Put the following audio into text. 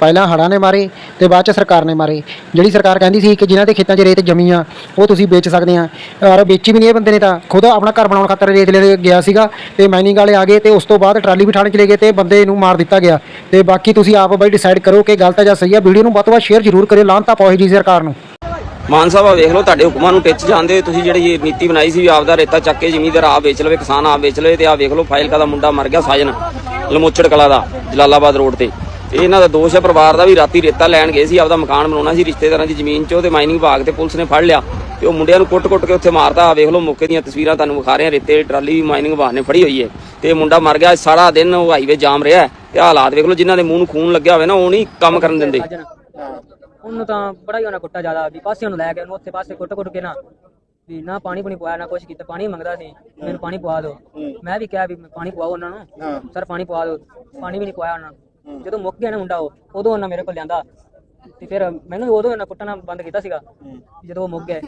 ਪਹਿਲਾਂ ਹੜ੍ਹਾਂ ਨੇ ਮਾਰੇ ਤੇ ਬਾਅਦ ਚ ਸਰਕਾਰ ਨੇ ਮਾਰੇ। ਜਿਹੜੀ ਸਰਕਾਰ ਕਹਿੰਦੀ ਸੀ ਕਿ ਜਿਨ੍ਹਾਂ ਦੇ ਖੇਤਾਂ 'ਚ ਰੇਤ ਜਮੀ ਆ, ਉਹ ਤੁਸੀਂ ਵੇਚ ਸਕਦੇ ਆ। ਔਰ ਵੇਚੀ ਵੀ ਨਹੀਂ ਇਹ ਬੰਦੇ ਨੇ ਤਾਂ। ਖੁਦ ਆਪਣਾ ਘਰ ਬਣਾਉਣ ਖਾਤਰ ਰੇਤ ਲੈ ਗਿਆ ਸੀਗਾ ਤੇ ਮਾਈਨਿੰਗ ਵਾਲੇ ਆ ਗਏ ਤੇ ਉਸ ਤੋਂ ਬਾਅਦ ਟਰਾਲੀ ਵੀ ਠਾਣੇ ਚਲੇ ਗਏ ਤੇ ਬੰਦੇ ਨੂੰ ਮਾਰ ਦਿੱਤਾ ਗਿਆ। ਤੇ ਬਾਕੀ ਤੁਸੀਂ ਆਪ ਬਈ ਡਿਸਾਈਡ ਕਰੋ ਕਿ ਗਲਤ ਹੈ ਜਾਂ ਸਹੀ ਹੈ ਵੀਡੀਓ ਨੂੰ ਵੱਧ ਤੋਂ ਵੱਧ ਸ਼ੇਅਰ ਜ਼ਰੂਰ ਕਰਿਓ। ਲਾਂਤਾ ਪਾਓ ਜੀ ਸਰਕਾਰ ਨੂੰ। ਮਾਨ ਸਾਹਿਬ ਆ ਵੇਖ ਲਓ, ਤੁਹਾਡੇ ਹੁਕਮਾਂ ਨੂੰ ਟਿੱਚ ਜਾਂਦੇ ਹੋਏ ਤੁਸੀਂ ਜਿਹੜੀ ਨੀਤੀ ਬਣਾਈ ਸੀ ਵੀ ਆਪਦਾ ਰੇਤਾ ਚੱਕ ਕੇ ਜ਼ਮੀਨਦਾਰ ਆਪ ਵੇਚ ਲਵੇ, ਕਿਸਾਨ ਆਪ ਵੇਚ ਲਵੇ ਤੇ ਆ ਵੇਖ ਲਓ, ਫਾਈਲ ਦਾ ਮੁੰਡਾ ਮਰ ਗਿਆ, ਸਾਜਨ, ਲਮੋਚੜ ਕਲਾ ਦਾ, ਜਲਾਲਾਬਾਦ ਰੋਡ ਤੇ। ਇਹਨਾਂ ਦਾ ਦੋਸ਼ ਹੈ ਪਰਿਵਾਰ ਦਾ ਵੀ ਰਾਤੀ ਰੇਤਾ ਲੈਣ ਗਏ ਸੀ ਆਪਦਾ ਮਕਾਨ ਬਣਾਉਣਾ ਸੀ ਰਿਸ਼ਤੇਦਾਰਾਂ ਦੀ ਜ਼ਮੀਨ 'ਚੋਂ ਤੇ ਮਾਈਨਿੰਗ ਵਿਭਾਗ ਤੇ ਪੁਲਿਸ ਨੇ ਫੜ ਲਿਆ ਤੇ ਉਹ ਮੁੰਡਿਆਂ ਨੂੰ ਕੁੱਟ-ਕੁੱਟ ਕੇ ਉੱਥੇ ਮਾਰਤਾ। ਆ ਵੇਖ ਲਓ ਮੌਕੇ ਦੀਆਂ ਤਸਵੀਰਾਂ ਤੁਹਾਨੂੰ ਵਿਖਾ ਰਹੇ ਰੇਤੇ ਦੀ ਟਰਾਲੀ ਵੀ ਮਾਈਨਿੰਗ ਵਿਭਾਗ ਨੇ ਫੜੀ ਹੋਈ ਹੈ ਤੇ ਇਹ ਮੁੰਡਾ ਮਰ ਗਿਆ ਸਾਰਾ ਦਿਨ ਉਹ ਹਾਈਵੇ ਜਾਮ ਰਿਹਾ ਹੈ ਤੇ ਹਾਲਾਤ ਵੇਖ ਲਓ ਜਿਨ੍ਹਾਂ ਦੇ ਮੂੰਹ ਨੂੰ ਖੂਨ ਲੱਗਿਆ ਹੋਵੇ ਨਾ ਉਹ ਨਹੀਂ ਕੰਮ ਕਰਨ ਦਿੰਦੇ। ਉਹਨੂੰ ਤਾਂ ਬੜਾ ਹੀ ਉਹਨਾਂ ਕੁੱਟਾ ਜ਼ਿਆਦਾ ਵੀ ਪਾਸੇ ਨੂੰ ਲੈ ਕੇ ਉਹਨੂੰ ਉੱਥੇ ਪਾਸੇ ਕੁੱਟ ਕੁੱਟ ਕੇ ਨਾ ਵੀ ਨਾ ਪਾਣੀ ਪੁਣੀ ਪਵਾਇਆ ਨਾ ਕੁਛ ਕੀਤਾ ਪਾਣੀ ਮੰਗਦਾ ਸੀ ਮੈਨੂੰ ਪਾਣੀ ਪਵਾ ਦਿਓ। ਮੈਂ ਵੀ ਕਿਹਾ ਵੀ ਪਾਣੀ ਪਵਾਓ ਉਹਨਾਂ ਨੂੰ ਸਰ ਪਾਣੀ ਪਵਾ ਦਿਓ ਪਾਣੀ ਵੀ ਨਹੀਂ ਪਵਾਇਆ ਉਹਨਾਂ ਨੂੰ। ਜਦੋਂ ਮੁੱਕ ਗਿਆ ਨਾ ਮੁੰਡਾ ਉਹ ਉਦੋਂ ਉਹਨਾਂ ਮੇਰੇ ਕੋਲ ਲਿਆਂਦਾ। ਤੇ ਫਿਰ ਮੈਨੂੰ ਉਦੋਂ ਇਹਨਾਂ ਕੁੱਟਣਾ ਬੰਦ ਕੀਤਾ ਸੀਗਾ ਜਦੋਂ ਉਹ ਮੁੱਕ ਗਏ।